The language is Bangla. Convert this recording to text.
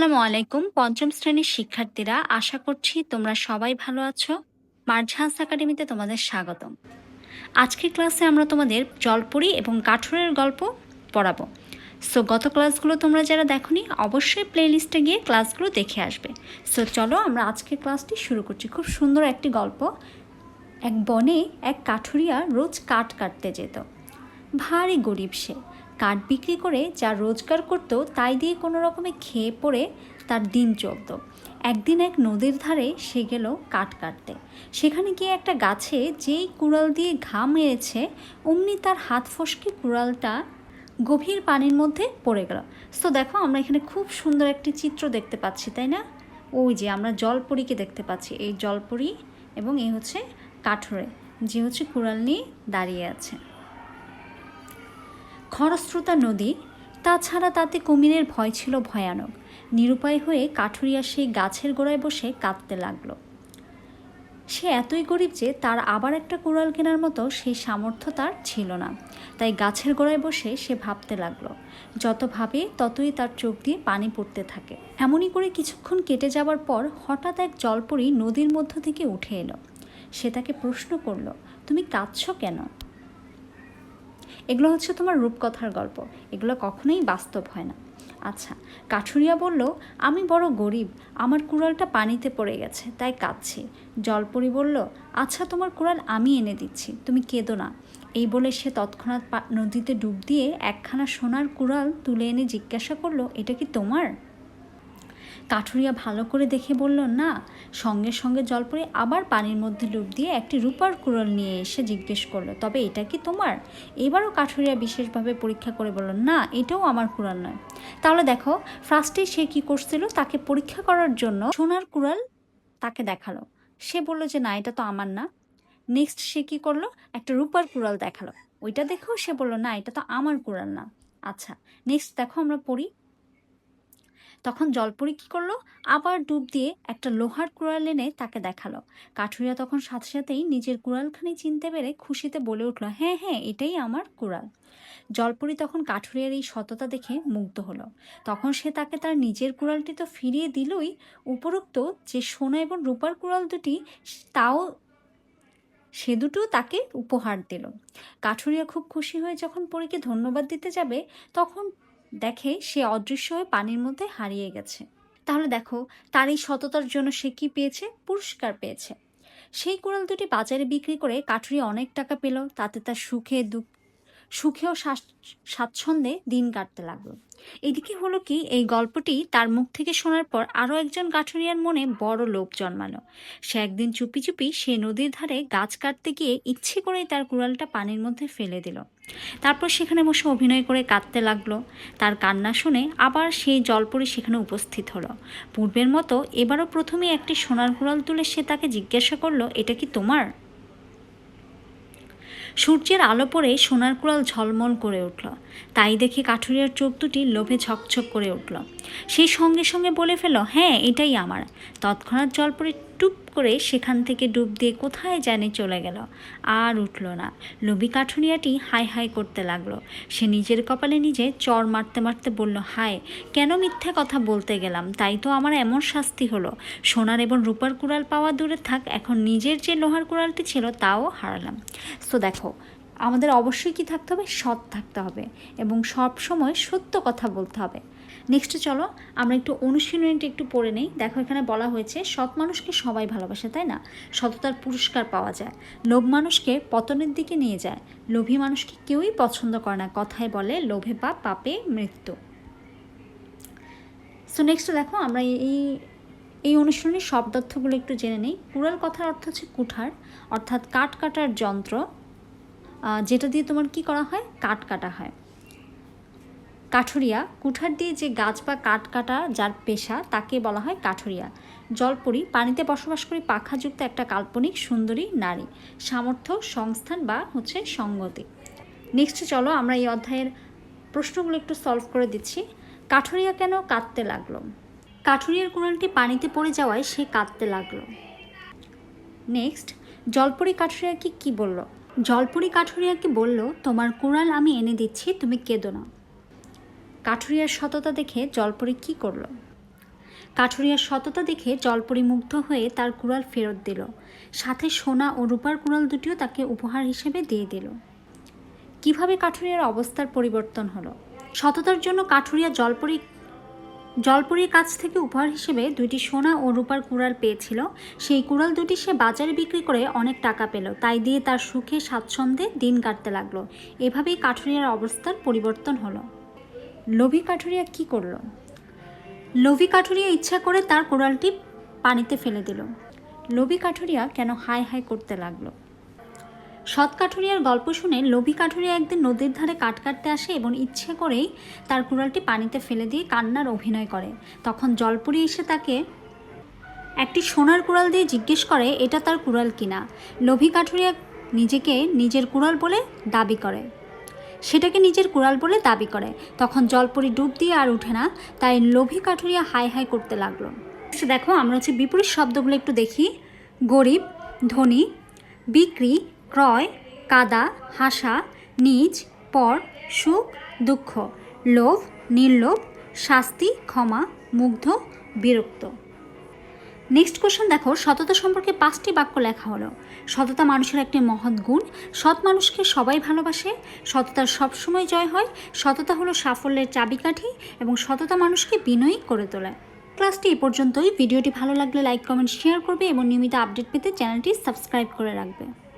আসসালামু আলাইকুম। পঞ্চম শ্রেণির শিক্ষার্থীরা, আশা করছি তোমরা সবাই ভালো আছো। মার্ঝাস একাডেমিতে তোমাদের স্বাগতম। আজকের ক্লাসে আমরা তোমাদের জলপুরি এবং কাঠুরের গল্প পড়াবো। সো গত ক্লাসগুলো তোমরা যারা দেখোনি, অবশ্যই প্লেলিস্টে গিয়ে ক্লাসগুলো দেখে আসবে। সো চলো আমরা আজকের ক্লাসটি শুরু করছি। খুব সুন্দর একটি গল্প। এক বনে এক কাঠুরিয়া রোজ কাঠ কাটতে যেত। ভারী গরিব সে। কাঠ বিক্রি করে যা রোজগার করতো, তাই দিয়ে কোনো রকমে খেয়ে পড়ে তার দিন চলতো। একদিন এক নদীর ধারে সে গেল কাঠ কাটতে। সেখানে গিয়ে একটা গাছে যেই কুড়াল দিয়ে ঘাম মেরেছে, অমনি তার হাত ফসকে কুড়ালটা গভীর পানির মধ্যে পড়ে গেল। তো দেখো, আমরা এখানে খুব সুন্দর একটি চিত্র দেখতে পাচ্ছি, তাই না? ওই যে আমরা জলপরীকে দেখতে পাচ্ছি, এই জলপরি এবং এই হচ্ছে কাঠরে, যে হচ্ছে কুড়াল নিয়ে দাঁড়িয়ে আছে। খরস্রোতা নদী, তাছাড়া তাতে কুমিরের ভয় ছিল ভয়ানক। নিরুপায় হয়ে কাঠুরিয়া সেই গাছের গোড়ায় বসে কাঁদতে লাগল। সে এতই গরিব যে তার আবার একটা কুড়াল কেনার মতো সেই সামর্থ্য তার ছিল না। তাই গাছের গোড়ায় বসে সে ভাবতে লাগল। যত ভাবে ততই তার চোখ দিয়ে পানি পড়তে থাকে। এমনই করে কিছুক্ষণ কেটে যাবার পর হঠাৎ এক জলপরি নদীর মধ্য থেকে উঠে এলো। সে তাকে প্রশ্ন করল, তুমি কাঁদছ কেন? এগুলো হচ্ছে তোমার রূপকথার গল্প। এগুলো কখনোই বাস্তব হয় না। আচ্ছা কাঠুরিয়া বলল, আমি বড় গরিব, আমার কুড়ালটা পানিতে পড়ে গেছে, তাই কাঁদছি। জলপরি বলল আচ্ছা তোমার কুড়াল আমি এনে দিচ্ছি, তুমি কেঁদো না। এই বলে সে তৎক্ষণাৎ নদীতে ডুব দিয়ে একখানা সোনার কুড়াল তুলে এনে জিজ্ঞাসা করল, এটা কি তোমার? কাঠুরিয়া ভালো করে দেখে বলল, না। সঙ্গে সঙ্গে জল জলপরি আবার পানির মধ্যে ডুব দিয়ে একটি রূপার কুড়াল নিয়ে এসে জিজ্ঞেস করল, তবে এটা কি তোমার? এবারও কাঠুরিয়া বিশেষভাবে পরীক্ষা করে বলল, না, এটাও আমার কুড়াল নয়। তাহলে দেখো ফার্স্টে সে কি করছিল? তাকে পরীক্ষা করার জন্য সোনার কুড়াল তাকে দেখাল। সে বলল যে, না, এটা তো আমার না। নেক্সট সে কি করল? একটা রূপার কুড়াল দেখাল। ওইটা দেখেও সে বলল, না, এটা তো আমার কুড়াল না। আচ্ছা নেক্সট দেখো, আমরা পড়ি। তখন জলপরি কী করল? আবার ডুব দিয়ে একটা লোহার কুড়াল এনে তাকে দেখাল। কাঠুরিয়া তখন সাথে সাথেই নিজের কুড়ালখানি চিনতে পেরে খুশিতে বলে উঠল হ্যাঁ হ্যাঁ এটাই আমার কুড়াল। জলপরি তখন কাঠুরিয়ার এই সততা দেখে মুগ্ধ হলো। তখন সে তাকে তার নিজের কুড়ালটি তো ফিরিয়ে দিলই, উপরোক্ত যে সোনা এবং রূপার কুড়াল দুটি, তাও সে দুটো তাকে উপহার দিল। কাঠুরিয়া খুব খুশি হয়ে যখন পরীকে ধন্যবাদ দিতে যাবে, তখন দেখে সে অদৃশ্য হয়ে পানির মধ্যে হারিয়ে গেছে। তাহলে দেখো, তার এই সততার জন্য সে কি পেয়েছে? পুরস্কার পেয়েছে। সেই কুড়াল দুটি বাজারে বিক্রি করে কাঠুরি অনেক টাকা পেল, তাতে তার সুখে দুঃখ সুখেও স্বাচ্ছন্দ্যে দিন কাটতে লাগল। এদিকে হলো কি, এই গল্পটি তার মুখ থেকে শোনার পর আরও একজন কাঠুরিয়ার মনে বড় লোভ জন্মালো। সে একদিন চুপি চুপি সে নদীর ধারে গাছ কাটতে গিয়ে ইচ্ছে করেই তার কুড়ালটা পানির মধ্যে ফেলে দিল। তারপর সেখানে বসে অভিনয় করে কাঁদতে লাগল। তার কান্না শুনে আবার সেই জলপরি সেখানে উপস্থিত হলো। পূর্বের মতো এবারও প্রথমে একটি সোনার কুড়াল তুলে সে তাকে জিজ্ঞাসা করল, এটা কি তোমার? সূর্যের আলো পড়ে সোনার কুড়াল ঝলমল করে উঠল। তাই দেখে কাঠুরিয়ার চোখ দুটি লোভে ঝকঝক করে উঠল। সেই সঙ্গে সঙ্গে বলে ফেল হ্যাঁ এটাই আমার। তৎক্ষণাৎ জল পড়ে টুপ করে সেখান থেকে ডুব দিয়ে কোথায় জানে চলে গেল? আর উঠল না। লবি কাঠুনিয়াটি হাই হাই করতে লাগল। সে নিজের কপালে নিজে চর মারতে মারতে বলল, হায়, কেন মিথ্যা কথা বলতে গেলাম? তাই তো আমার এমন শাস্তি হলো। সোনার এবং রূপার কুড়াল পাওয়া দূরে থাক, এখন নিজের যে লোহার কুড়ালটি ছিল তাও হারালাম। সো দেখো আমাদের অবশ্যই কি থাকতে হবে? সৎ থাকতে হবে এবং সব সময় সত্য কথা বলতে হবে। নেক্সট চলো, আমরা একটু অনুশীলনীটি একটু পড়ে নেই। দেখো এখানে বলা হয়েছে, সৎ মানুষকে সবাই ভালোবাসে, তাই না? সততার পুরস্কার পাওয়া যায়। লোভ মানুষকে পতনের দিকে নিয়ে যায়। লোভী মানুষকে কেউই পছন্দ করে না। কথায় বলে, লোভে পাপ, পাপে মৃত্যু। সো নেক্সট দেখো, আমরা এই এই অনুশীলনের শব্দার্থগুলো একটু জেনে নেই। কুড়াল কথার অর্থ হচ্ছে কুঠার, অর্থাৎ কাঠ কাটার যন্ত্র। যেটা দিয়ে তোমার কি করা হয়? কাঠ কাটা হয়। কাঠুরিয়া, কুঠার দিয়ে যে গাছ বা কাঠ কাটা যার পেশা, তাকে বলা হয় কাঠুরিয়া। জলপরি, পানিতে বসবাস করে পাখাযুক্ত একটা কাল্পনিক সুন্দরী নারী। সামর্থ্য, সংস্থান বা হচ্ছে সঙ্গতি। নেক্সট চলো আমরা এই অধ্যায়ের প্রশ্নগুলো একটু সলভ করে দিচ্ছি। কাঠুরিয়া কেন কাঁদতে লাগল? কাঠুরিয়ার কুড়ালটি পানিতে পড়ে যাওয়ায় সে কাঁদতে লাগল। নেক্সট জলপরি কাঠুরিয়াকে কি বলল? জলপরি কাঠুরিয়াকে বলল, তোমার কুড়াল আমি এনে দিচ্ছি, তুমি কেঁদো না। কাঠুরিয়ার সততা দেখে জলপরি কি করল? কাঠুরিয়ার সততা দেখে জলপরি মুগ্ধ হয়ে তার কুড়াল ফেরত দিল। সাথে সোনা ও রূপার কুড়াল দুটিও তাকে উপহার হিসেবে দিয়ে দিল। কীভাবে কাঠুরিয়ার অবস্থার পরিবর্তন হলো? সততার জন্য কাঠুরিয়া জলপরি জলপরির কাছ থেকে উপহার হিসেবে দুইটি সোনা ও রূপার কুড়াল পেয়েছিল। সেই কুড়াল দুটি সে বাজারে বিক্রি করে অনেক টাকা পেল। তাই দিয়ে তার সুখে স্বাচ্ছন্দ্যে দিন কাটতে লাগল। এভাবেই কাঠুরিয়ার অবস্থার পরিবর্তন হলো। লোভী কাঠুরিয়া কি করল? লোভী কাঠুরিয়া ইচ্ছা করে তার কুড়ালটি পানিতে ফেলে দিল। লোভী কাঠুরিয়া কেন হাই হাই করতে লাগল? সৎ কাঠুরিয়ার গল্প শুনে লোভী কাঠুরিয়া একদিন নদীর ধারে কাঠ কাটতে আসে এবং ইচ্ছে করেই তার কুড়ালটি পানিতে ফেলে দিয়ে কান্নার অভিনয় করে। তখন জলপুরি এসে তাকে একটি সোনার কুড়াল দিয়ে জিজ্ঞেস করে এটা তার কুড়াল কিনা? লোভী কাঠুরিয়া নিজেকে নিজের কুড়াল বলে দাবি করে। সেটাকে নিজের কুড়াল বলে দাবি করে। তখন জলপরি ডুব দিয়ে আর উঠে না তাই লোভী কাঠুরিয়া হাই হাই করতে লাগল। আচ্ছা, দেখো আমরা হচ্ছে বিপরীত শব্দগুলো একটু দেখি। গরিব ধনী বিক্রি ক্রয়, কাদা, হাসা, নিজ, পর, সুখ, দুঃখ, লোভ, নির্লোভ, শাস্তি, ক্ষমা, মুগ্ধ, বিরক্ত। নেক্সট কোশ্চেন দেখো, সততা সম্পর্কে পাঁচটি বাক্য লেখা হলো। সততা মানুষের একটি মহৎ গুণ। সৎ মানুষকে সবাই ভালোবাসে। সততার সবসময় জয় হয়। সততা হলো সাফল্যের চাবিকাঠি এবং সততা মানুষকে বিনয়ী করে তোলে। ক্লাসটি এ পর্যন্তই। ভিডিওটি ভালো লাগলে লাইক, কমেন্ট, শেয়ার করবে এবং নিয়মিত আপডেট পেতে চ্যানেলটি সাবস্ক্রাইব করে রাখবে।